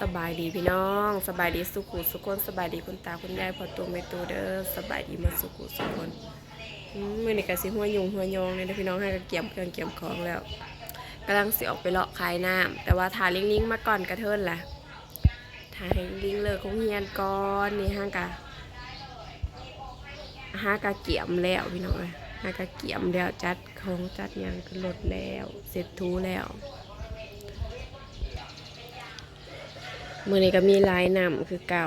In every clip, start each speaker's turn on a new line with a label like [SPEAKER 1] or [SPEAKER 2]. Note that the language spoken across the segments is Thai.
[SPEAKER 1] สบายดีพี่น้อง สบายดีสุขุสุคนสบายดีคุณตาคุณยายพอตัวไม่ตัวเด้อสบายดีมาสุขุสุคนอืมมื่อนี้ก็สิหัวยุงหัวยองเลยเด้อพี่น้องให้ก็เกี่ยมเครื่องเกี่ยมของแล้วกำลังสิออกไปเลาะขายน้ำแต่ว่าทาลิงลิงๆมาก่อนกระเทินแหละทาให้ลิงเลิกคงเฮียนก่อนนี่ห้างกะห้ากะเกี่ยมแล้วพี่น้องเอ้ยห้ากะเกี่ยมแล้วจัดของจัดยังก็ลดแล้ว เสร็จทูแล้ว มือนี้ก็มีลายนำคือเก่า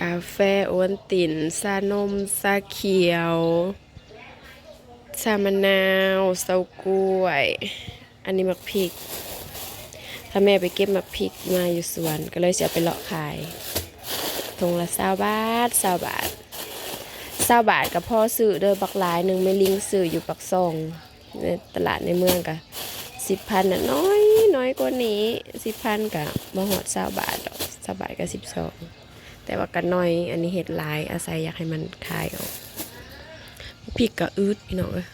[SPEAKER 1] กาแฟโอวัลตินซานมซาเขียวชามะนาวเซากล้วย อันนี้มักพริก ถ้าแม่ไปเก็บมักพริกมาอยู่สวนก็เลยจะเอาไปเลาะขายทงละเศร้าบาทเศร้าบาทเศร้าบาทกับพ่อซื้อเด้อบักหลายหนึ่งไม่ลิงซื้ออยู่ปักซองในตลาดในเมืองกะ สิบพันน่ะน้อยน้อยกว่านี้สิบพันกับมหอดสาบาทดอกสาบาทกับสิบสองแต่ว่ากันน้อย อันนี้เห็ดลายอาศัยอยากให้มันคายออกพริกกับอืดพี่น้องเอ้ย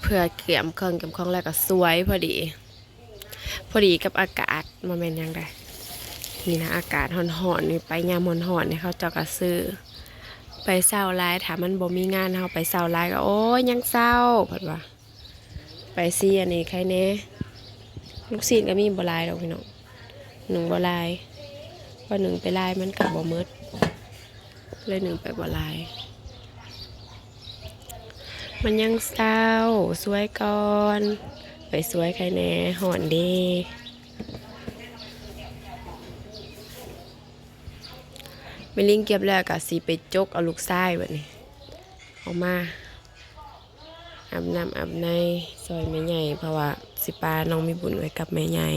[SPEAKER 1] เพื่อเกี่ยมเครื่องเกี่ยมของแล้วก็สวยพอดี พอดีกับอากาศมาเป็นยังไงนี่นะอากาศห่อนๆนี่ไปยามห่อนๆเนี่ยเขาเจาะกระซื้อ ไปเศร้าร้ายถามมันบ่มีงานเฮาไปเศร้าร้ายก็โอ้ยยังเศร้าเพิ่นว่าไปซีอันนี้ใครแน่ลูกศิษย์ก็มีบ่หลายดอกพี่น้องหนึ่งบ่หลายว่าหนึ่งไปลายมันก็บ่หมดเลยหนึ่งไปบ่หลาย มันยังเศร้าสวยก่อน ไปสวยใครแน่หอนดี ไม่ลิงเก็บแล้วก็สีไปจกเอาลูกไส้แบบนี้ออกมาอาบน้ำอาบในซอยแม่ใหญ่เพราะว่าสิปาน้องมีบุญไว้กับแม่ใหญ่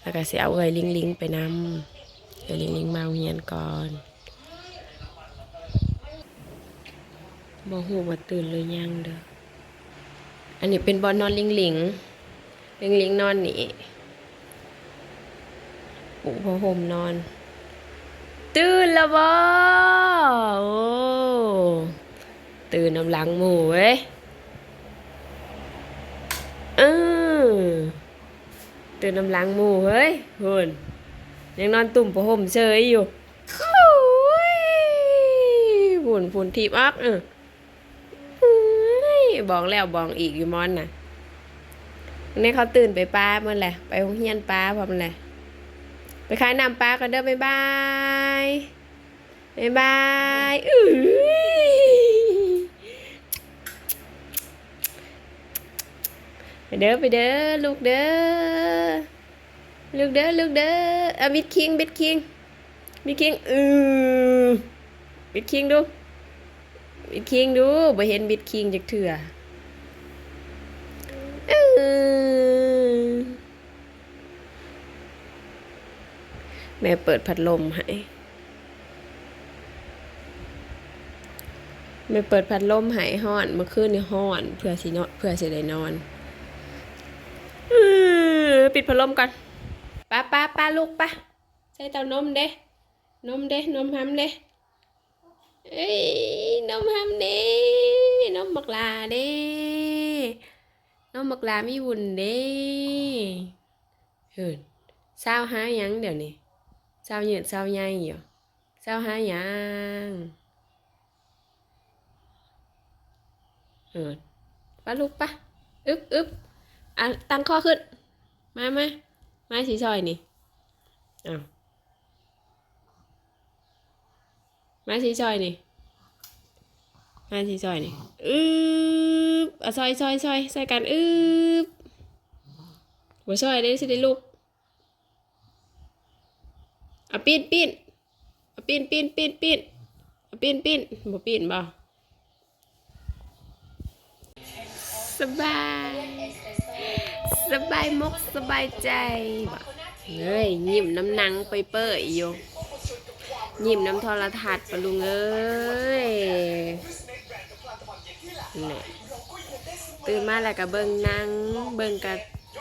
[SPEAKER 1] แล้วก็สิเอาเอ้ยลิงลิงไปนำเอ้ยลิงลิงมาโรงเรียนก่อนบ่หูว่าตื่นเลยยังเด้ออันนี้เป็นบอลนอนลิงลิงลิงลิงนอนนี่ปูพอห่มนอน ตื่นแล้วบ่โอ้ตื่นน้ำหลังหมูเว้ยเออตื่นน้ำหลังหมูเฮ้ยหุ่นยังนอนตุ่มผ้าห่มเฉยอยู่โอ้ยฝุ่นฝุ่นทีบอักเออเฮ้ยบอกแล้วบอกอีกอยู่มอนน่ะนี่เขาตื่นไปป้าเมื่อไหร่ไปโรงเรียนป้าพร้อมเลยไปขายน้ำปลากันเด้อบ๊ายบาย บ๊ายบายอื้อไปเด้อไปเด้อลูกเด้อลูกเด้อลูกเด้อเอาบิดคิงบิดคิงบิดคิงอือบิดคิงดูบิดคิงดูบ่เห็นบิดคิงจักเถื่อแม่เปิดพัดลมให้ แม่เปิดพัดลมให้ห้อนเมื่อคืนนี่ห้อน เพื่อสินอนเพื่อสิได้นอนอปิดพัดลมก่อนป้าป้าป้าลูกป้าใส่เต้านมเด้นมเด้นมห้ำเด้เอ้ยนมห้ำเด้นมบักลาเด้นมบักลามีวุ่นเด้เฮ้ยเศร้าหาหยังเดี๋ยวนี้เศร้าเหยืดเศร้าใหญ่อยู่เศร้าหาหยัง เออปลูกปะอึ๊บอึ๊บอะตั้งข้อขึ้น มามามาสีซอยนี่อ้าวมาสีซอยนี่มาสีซอยนี่อึ๊บอะซอยซอยซอยซอยกันอึ๊บหัวซอยได้สิได้ลูกเอาปีนปีนเอาปีนปีนปีนปีนเอาปีนปีนบ่ปีนบ่ สบาย สบายมกสบายใจบ่เฮ้ยยิ้มน้ำนังไปเปื่อยอยู่ยิ้มน้ำโทรทัศน์ปลุงเอ้ยนี่ตื่นมาแล้วก็เบิ่งนัง เบิ่งกระ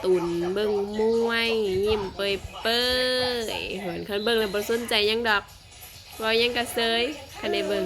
[SPEAKER 1] ตุนเบิ่งมวย ยิ้มเปยเปยเห็นคันเบิ่งแล้วบ่สนใจยังดอกเว้าหยังกระเซยคันได้เบิ่ง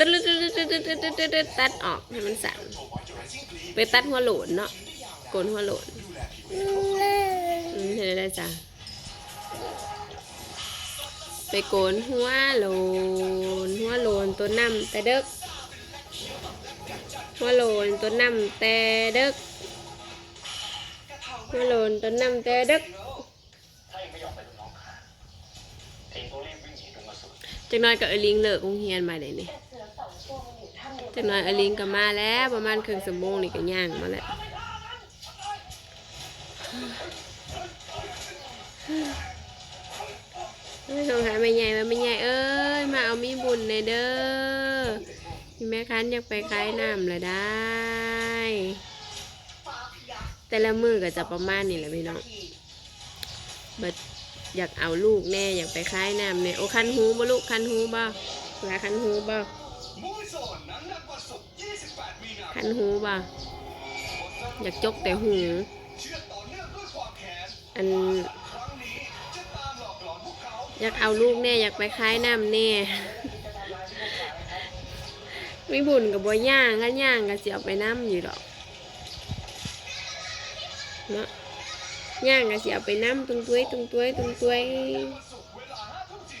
[SPEAKER 1] ตัดออกให้มันสั่นไปตัดหัวโหลนเนาะโกนหัวโหลนเห็นได้จ้ะไปโกนหัวโหลนหัวโหลนตัวน้ำแต่เด็กหัวโหลนตัวน้ำแต่เด็กหัวโหลนตัวน้ำแต่เด็กจักหน้อยก็เอลิงเลิกโรงเรียนมาเลยนี่ จักหน้อยอลิงก็มาแล้วประมาณครึ่งชั่วโมงนี่ก็ย่างมาแล้วไม่สงสัยไม่ใหญ่ว่าไม่ใหญ่เอ้ยมาเอามีบุญในเด้อพี่แม่คันอยากไปคล้ายน้ำละได้ แต่ละมือก็จะประมาณนี้แหละพี่น้องเบิดอยากเอาลูกแน่อยากไปคล้ายน้ำเนี่ยโอ้คันหูบ่ลูกคันหูบ่ลาคันหูบ่ คันหูบ่อยากจกแต่หู อัน อยากเอาลูกแน่อยากไปคล้ายน้ำแน่ไม่บุญกับบัวย่างกันย่างก็เสียไปน้ำอยู่ดอกเนาะย่างก็สิเอาไปน้ำตุ้งต้วยตุ้งต้วยตุ้งต้วย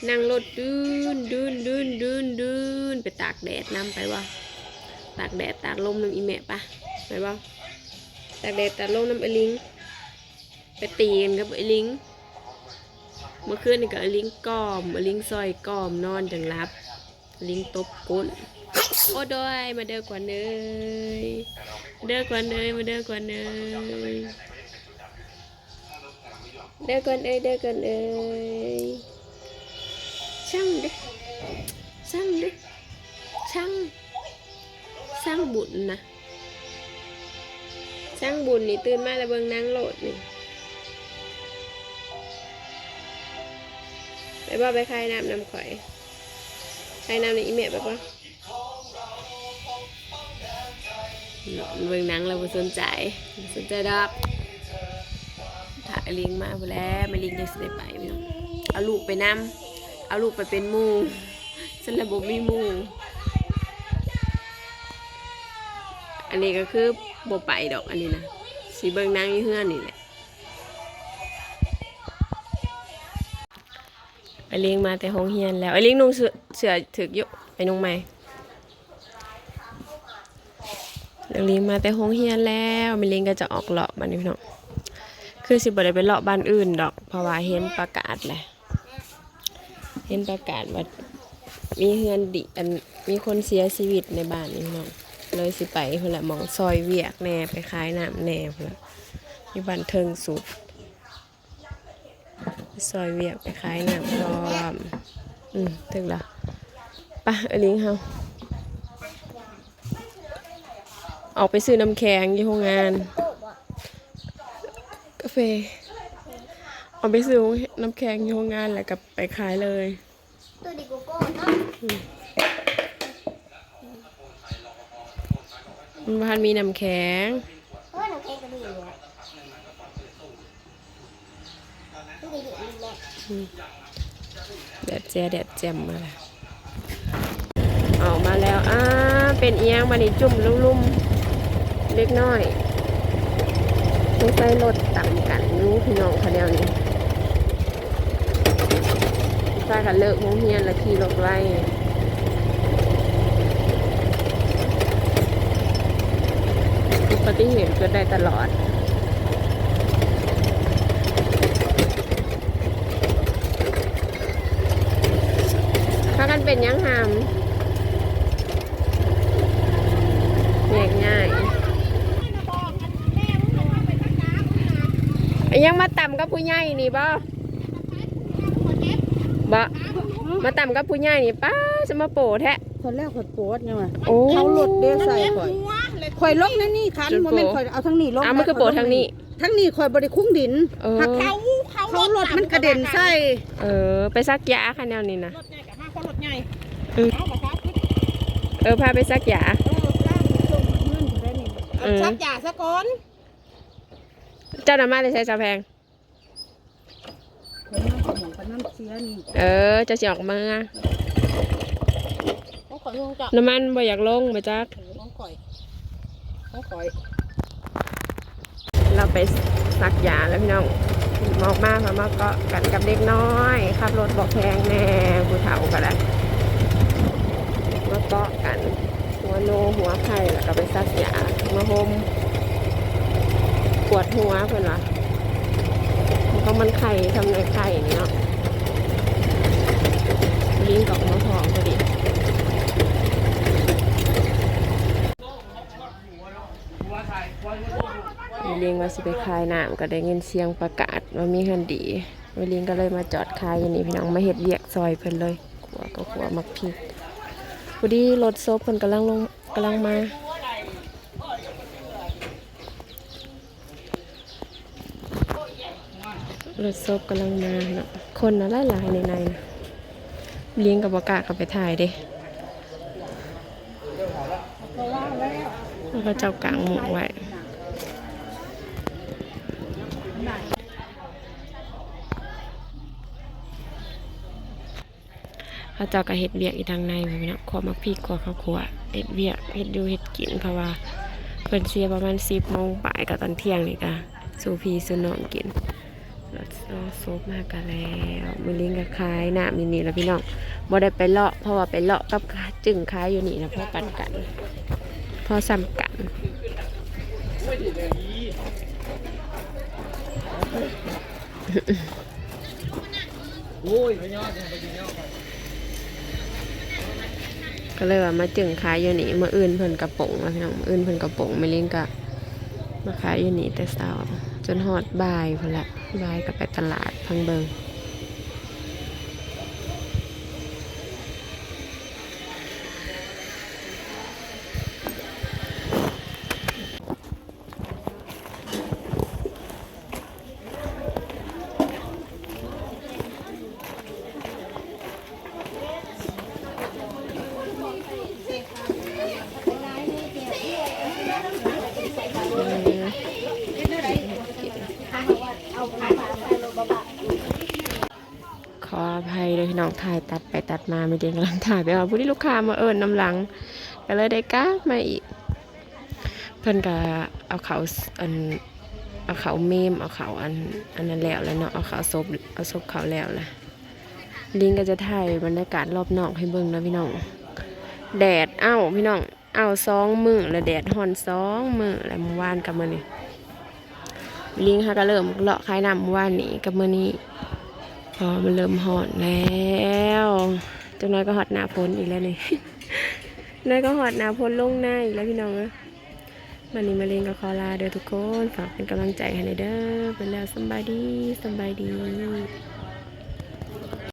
[SPEAKER 1] นั่งรถดืนดืนดืนดืนดืนไปตากแดดน้ำไปว่า ตากแดดตากลมน้ำอีแม่ปะไปว่าตากแดดตากลมน้ำไอลิง ไปตีกันกับไอลิง เมื่อคืนนี่กับไอลิงก้อมไอลิงซอยก้อมนอนจังรับ ลิงตบก้นโอ้ดอยมาเด้อกว่าเนยเด้อกว่าเนยมาเด้อกว่าเนยเด้อก่อนเอ้ยเด้อก่อนเอ้ยช่างเด้ช่างเด้ช่าง ช่างบุญนะช่างบุญนี่ตื่นมาแล้วเบิ่งนางโหลดนี่ไปบ่ไปคายน้ำน้ำข่อยคายน้ำในอีเมลไปบ่เบิ่งนังเราบ่สนใจสนใจดอกถ่ายลิงมาพอแล้วไม่ลิงจะสิได้ไปพี่น้องเอาลูกไปนำเอาลูกไปเป็นมูฉันระบบมีมู อันนี้ก็คือโบไปดอกอันนี้นะสีเบิงนางยี่เฮือนนี่แหละไอลิงมาแต่ห้องเฮียนแล้วไอลิงนุ่งเสือเสือถึกอยู่ไปนุ่งไหมไอลิงมาแต่ห้องเฮียนแล้วไอลิงก็จะออกเลาะมานี่พี่น้องคือสิบ่ได้ไปเลาะบ้านอื่นดอกเพราะว่าเห็นประกาศแหละเห็นประกาศว่ามีเฮือนดิอันมีคนเสียชีวิตในบ้านนี่เนาะ เลยสิไปเพื่อละหมองซอยเวียกแหน่ไปขายน้ำแหน่เพื่อละอยู่บ้านเทิงสุดไปซอยเวียกไปขายน้ำพร้อมอืมถึงละไปะอันนี้เฮาออกไปซื้อน้ำแข็งที่โรงงานกาแฟเอาไปซื้อน้ำแข็งที่โรงงานแล้วก็ไปขายเลย
[SPEAKER 2] ตัวดิโกโก้เนาะ
[SPEAKER 1] มันพันมีน้ำแข็ง
[SPEAKER 2] เพราะว่าหนูแค่กระดิ่งเนี่ยตัวดิโกโก้แม่
[SPEAKER 1] แดดแจแดดแจ่มมาแล้วออกมาแล้วอ่าเป็นเอียงมานี่จุ่มลุ่มๆเล็กน้อยต้องใส่รถต่ำกันนู้พี่น้องคะแนวนี้ใส่กันเลิกโรงเรียนแล้วขี่รถไล่ อุบัติเหตุเกิดได้ตลอดพากันเป็นยังหามแยกง่ายไอ้ยังมาต่ำกับผู้ใหญ่นี่บ่บ่มาต่ำกับผู้ใหญ่นี่ป้าจะมาโปแท้
[SPEAKER 3] คนแรกข่อยปวดไงวะ
[SPEAKER 1] โอ้
[SPEAKER 3] เขาหลดเด้ใส่ข่อย
[SPEAKER 2] หัวเลย
[SPEAKER 3] ข่อยลงนั่นนี่คัน
[SPEAKER 1] จน
[SPEAKER 3] โม
[SPEAKER 1] โปะ
[SPEAKER 3] เมนต์ข่อยเอาทั้งนี้ลง
[SPEAKER 1] อะมันคือโปะทางนี้
[SPEAKER 3] ทั้งนี้ข่อยบริคุ้งดิน
[SPEAKER 1] เออ
[SPEAKER 3] หัก
[SPEAKER 2] เขาเขา
[SPEAKER 3] เขาหลดมันกระเด็นใส่
[SPEAKER 1] เออ ไปซักยาค่ะแนวนี้นะ
[SPEAKER 2] รถใหญ่กับมาเขารถใหญ่
[SPEAKER 1] อืม
[SPEAKER 2] เอามาครับ
[SPEAKER 1] เออ พาไปซักยา
[SPEAKER 3] เออจ้างส่งเงินได้นี่
[SPEAKER 2] เอาชักยาซะก่อน
[SPEAKER 1] เจ้าหน้ามาได้ใช้ชาแพง
[SPEAKER 3] ข่อยนั่งกับหมองกับน้ำเสียนี่
[SPEAKER 1] เออจะสิออกมา
[SPEAKER 2] ต้องข่อยห่วงจับ
[SPEAKER 1] น้ำมันบ่อยากลงไปจัก
[SPEAKER 2] ต้องข่อย ต้องข่อย
[SPEAKER 1] เราไปซักยาแล้วพี่น้องมอกมาพอมาเกาะกันกับเด็กน้อยขับรถบอกแพงแน่ผู้เฒ่าก็ได้มาเกาะกัน หัวโนหัวไข่แล้วก็ไปซักยามาหมปวดหัวเพื่อนวะมันก็มันไข่ทำในไข่นี่เนาะลิงกับมะพร้าวพอดี ลิงว่าสิไปคายน้ำก็ได้เงินเสียงประกาศว่ามีเงินดีวันลิงก็เลยมาจอดคายอย่างนี้พี่น้องมาเห็ดเวียกซอยเพิ่นเลยขัวก็ขัวมักพริกพอดีรถโซบเพิ่นกำลังลงกำลังมารถซบกำลังมาเนาะคนน่ะหลายในในนะเลี้ยงกับบกล้ากับไปถ่ายเด้แล้วก็เจ้ากลางหมูไว้ เขาเจ้าก็เฮ็ดเวียกอีทางในแบบนี้เนะขวมาพริกขวข้าวขัวเฮ็ดเวียกเฮ็ดดูเฮ็ดกินเพราะว่าเพิ่นเสียประมาณสิบโมงบ่ายกับตอนเที่ยงนี่ก็สูพีสูนองกินรถโซโซบมากกันแล้วมือลิงกับคายหน้ำนี่นี่แล้วพี่น้องบ่ได้ไปเลาะเพราะว่าไปเลาะกับจึงคายอยู่นี่นะพราะกันกันพราะซ้ำกัน ก็เลยว่ามาจึงขายอยู่นี่มาอื่นเพิ่นกระป๋องแล้วพี่น้องอื่นเพิ่นกระป๋องมือลิงกะมาขายอยู่นี่แต่เช้าจนหอดบ่ายพอละบ่ายก็ไปตลาดพังเบิง น้องถ่ายตัดไปตัดมาไม่เดียงกำลังถ่ายไปว่าผู้ที่ลูกค้ามาเอิญน้ำหลังก็เลยได้กรามาอีก เพิ่นก็เอาเขาอันเอาเขาเมมเอาเขาอันอันนั้นแล้วแล้วเนาะเอาเขาศพเอาศพเขาแล้วละลิงก็จะถ่ายบรรยากาศรอบนอกให้เบิ่งนะพี่น้อง แดดเอ้าพี่น้องเอาสองมือแล้วแดดห่อนสองมือแล้วเมื่อวานกับมื้อนี้ลิงค่ะก็เริ่มเลาะคลายน้ำเมื่อวานนี้กับมื้อนี้ พอมันเริ่มหอดแล้วจังน้อยก็หอดหนาพ้นอีกแล้วนี่น้อยก็หอดหนาพ้นลงหน้าอีกแล้วพี่น้องนะมันนี่มาเรียนกับคอลาเด้อทุกคน ฝากเป็นกำลังใจให้หน่อยเด้อเป็นแล้วสบายดีสบายดี